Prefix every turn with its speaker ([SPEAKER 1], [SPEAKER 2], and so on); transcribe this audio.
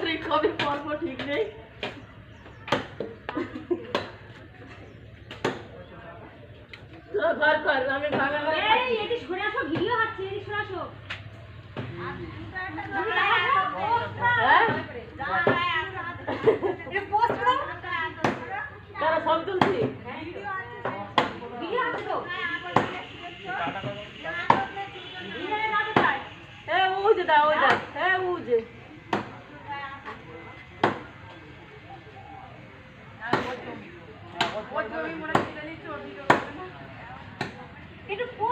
[SPEAKER 1] করে কবে ঠিক নেই। তোরা ঘর কর আমি ভাগা করে
[SPEAKER 2] এই এটি সরে আসো ভিডিও হচ্ছে এটি সরে আসো।
[SPEAKER 1] হ্যাঁ? তারা সব তুলছি?
[SPEAKER 2] ভিডিও হচ্ছে তো। না কোথায়
[SPEAKER 1] হ্যাঁ ও যে
[SPEAKER 2] একটু পোস্ট দেওয়ার দরকার তো নাকি